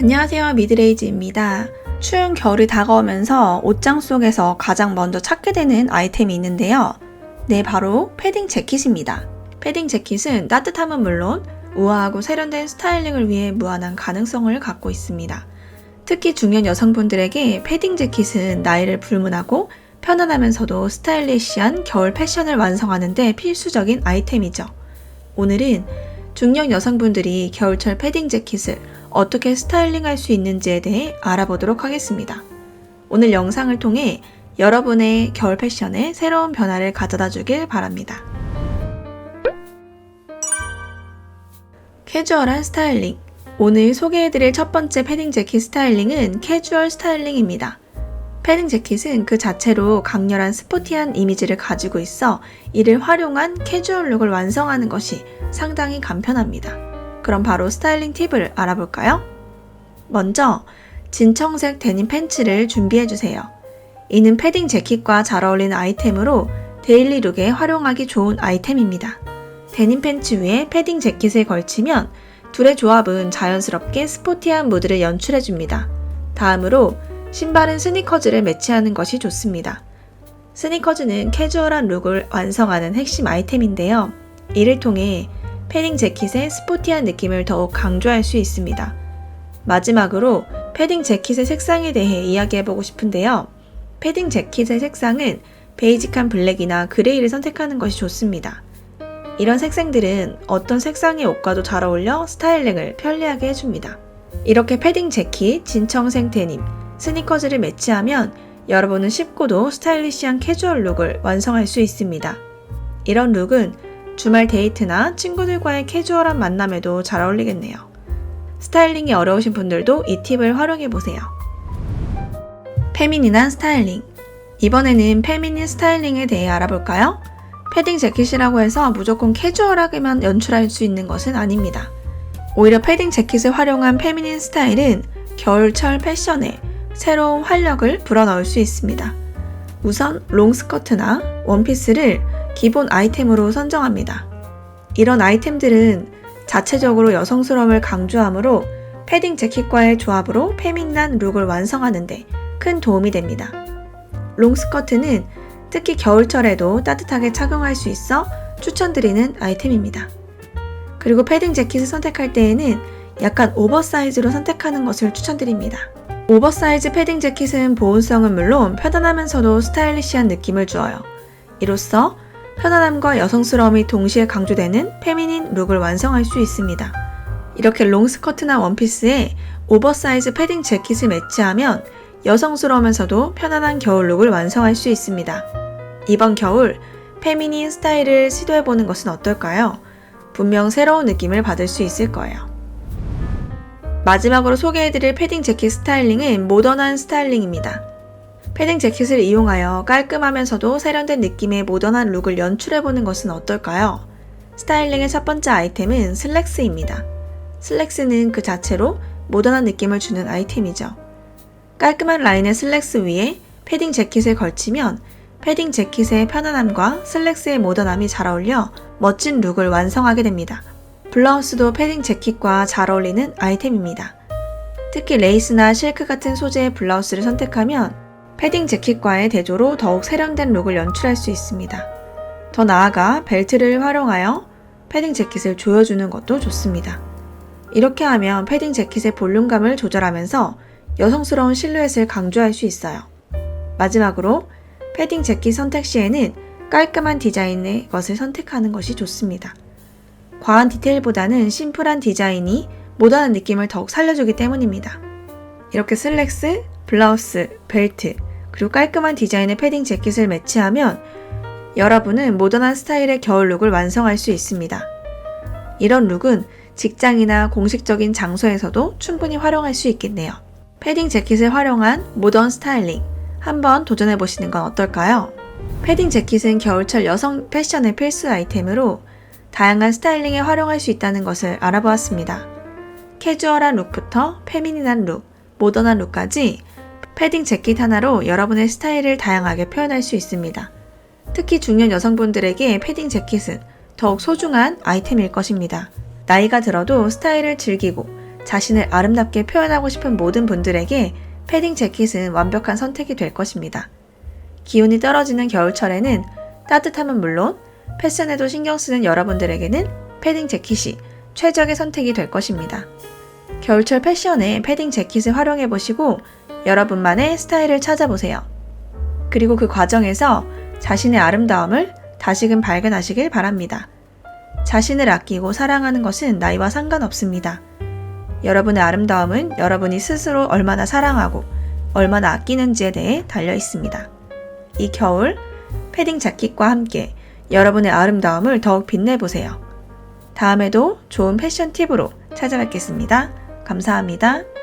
안녕하세요. 미드레이즈입니다. 추운 겨울이 다가오면서 옷장 속에서 가장 먼저 찾게 되는 아이템이 있는데요. 네, 바로 패딩 재킷입니다. 패딩 재킷은 따뜻함은 물론 우아하고 세련된 스타일링을 위해 무한한 가능성을 갖고 있습니다. 특히 중년 여성분들에게 패딩 재킷은 나이를 불문하고 편안하면서도 스타일리시한 겨울 패션을 완성하는데 필수적인 아이템이죠. 오늘은 중년 여성분들이 겨울철 패딩 재킷을 어떻게 스타일링할 수 있는지에 대해 알아보도록 하겠습니다. 오늘 영상을 통해 여러분의 겨울 패션에 새로운 변화를 가져다 주길 바랍니다. 캐주얼한 스타일링. 오늘 소개해드릴 첫 번째 패딩 재킷 스타일링은 캐주얼 스타일링입니다. 패딩 재킷은 그 자체로 강렬한 스포티한 이미지를 가지고 있어 이를 활용한 캐주얼 룩을 완성하는 것이 상당히 간편합니다. 그럼 바로 스타일링 팁을 알아볼까요? 먼저 진청색 데님 팬츠를 준비해주세요. 이는 패딩 재킷과 잘 어울리는 아이템으로 데일리 룩에 활용하기 좋은 아이템입니다. 데님 팬츠 위에 패딩 재킷을 걸치면 둘의 조합은 자연스럽게 스포티한 무드를 연출해줍니다. 다음으로 신발은 스니커즈를 매치하는 것이 좋습니다. 스니커즈는 캐주얼한 룩을 완성하는 핵심 아이템인데요. 이를 통해 패딩 재킷의 스포티한 느낌을 더욱 강조할 수 있습니다. 마지막으로 패딩 재킷의 색상에 대해 이야기해보고 싶은데요. 패딩 재킷의 색상은 베이직한 블랙이나 그레이를 선택하는 것이 좋습니다. 이런 색상들은 어떤 색상의 옷과도 잘 어울려 스타일링을 편리하게 해줍니다. 이렇게 패딩 재킷, 진청색 데님, 스니커즈를 매치하면 여러분은 쉽고도 스타일리시한 캐주얼 룩을 완성할 수 있습니다. 이런 룩은 주말 데이트나 친구들과의 캐주얼한 만남에도 잘 어울리겠네요. 스타일링이 어려우신 분들도 이 팁을 활용해 보세요. 페미닌한 스타일링. 이번에는 페미닌 스타일링에 대해 알아볼까요? 패딩 재킷이라고 해서 무조건 캐주얼하게만 연출할 수 있는 것은 아닙니다. 오히려 패딩 재킷을 활용한 페미닌 스타일은 겨울철 패션에 새로운 활력을 불어넣을 수 있습니다. 우선 롱스커트나 원피스를 기본 아이템으로 선정합니다. 이런 아이템들은 자체적으로 여성스러움을 강조하므로 패딩 재킷과의 조합으로 페미닌한 룩을 완성하는데 큰 도움이 됩니다. 롱스커트는 특히 겨울철에도 따뜻하게 착용할 수 있어 추천드리는 아이템입니다. 그리고 패딩 재킷을 선택할 때에는 약간 오버사이즈로 선택하는 것을 추천드립니다. 오버사이즈 패딩 재킷은 보온성은 물론 편안하면서도 스타일리시한 느낌을 주어요. 이로써 편안함과 여성스러움이 동시에 강조되는 페미닌 룩을 완성할 수 있습니다. 이렇게 롱스커트나 원피스에 오버사이즈 패딩 재킷을 매치하면 여성스러우면서도 편안한 겨울 룩을 완성할 수 있습니다. 이번 겨울 페미닌 스타일을 시도해보는 것은 어떨까요? 분명 새로운 느낌을 받을 수 있을 거예요. 마지막으로 소개해드릴 패딩 재킷 스타일링은 모던한 스타일링입니다. 패딩 재킷을 이용하여 깔끔하면서도 세련된 느낌의 모던한 룩을 연출해보는 것은 어떨까요? 스타일링의 첫 번째 아이템은 슬랙스입니다. 슬랙스는 그 자체로 모던한 느낌을 주는 아이템이죠. 깔끔한 라인의 슬랙스 위에 패딩 재킷을 걸치면 패딩 재킷의 편안함과 슬랙스의 모던함이 잘 어울려 멋진 룩을 완성하게 됩니다. 블라우스도 패딩 재킷과 잘 어울리는 아이템입니다. 특히 레이스나 실크 같은 소재의 블라우스를 선택하면 패딩 재킷과의 대조로 더욱 세련된 룩을 연출할 수 있습니다. 더 나아가 벨트를 활용하여 패딩 재킷을 조여주는 것도 좋습니다. 이렇게 하면 패딩 재킷의 볼륨감을 조절하면서 여성스러운 실루엣을 강조할 수 있어요. 마지막으로 패딩 재킷 선택 시에는 깔끔한 디자인의 것을 선택하는 것이 좋습니다. 과한 디테일보다는 심플한 디자인이 모던한 느낌을 더욱 살려주기 때문입니다. 이렇게 슬랙스, 블라우스, 벨트, 그리고 깔끔한 디자인의 패딩 재킷을 매치하면 여러분은 모던한 스타일의 겨울 룩을 완성할 수 있습니다. 이런 룩은 직장이나 공식적인 장소에서도 충분히 활용할 수 있겠네요. 패딩 재킷을 활용한 모던 스타일링 한번 도전해 보시는 건 어떨까요? 패딩 재킷은 겨울철 여성 패션의 필수 아이템으로 다양한 스타일링에 활용할 수 있다는 것을 알아보았습니다. 캐주얼한 룩부터 페미닌한 룩, 모던한 룩까지 패딩 재킷 하나로 여러분의 스타일을 다양하게 표현할 수 있습니다. 특히 중년 여성분들에게 패딩 재킷은 더욱 소중한 아이템일 것입니다. 나이가 들어도 스타일을 즐기고 자신을 아름답게 표현하고 싶은 모든 분들에게 패딩 재킷은 완벽한 선택이 될 것입니다. 기온이 떨어지는 겨울철에는 따뜻함은 물론 패션에도 신경 쓰는 여러분들에게는 패딩 재킷이 최적의 선택이 될 것입니다. 겨울철 패션에 패딩 재킷을 활용해 보시고 여러분만의 스타일을 찾아보세요. 그리고 그 과정에서 자신의 아름다움을 다시금 발견하시길 바랍니다. 자신을 아끼고 사랑하는 것은 나이와 상관없습니다. 여러분의 아름다움은 여러분이 스스로 얼마나 사랑하고 얼마나 아끼는지에 대해 달려 있습니다. 이 겨울 패딩 자켓과 함께 여러분의 아름다움을 더욱 빛내보세요. 다음에도 좋은 패션 팁으로 찾아뵙겠습니다. 감사합니다.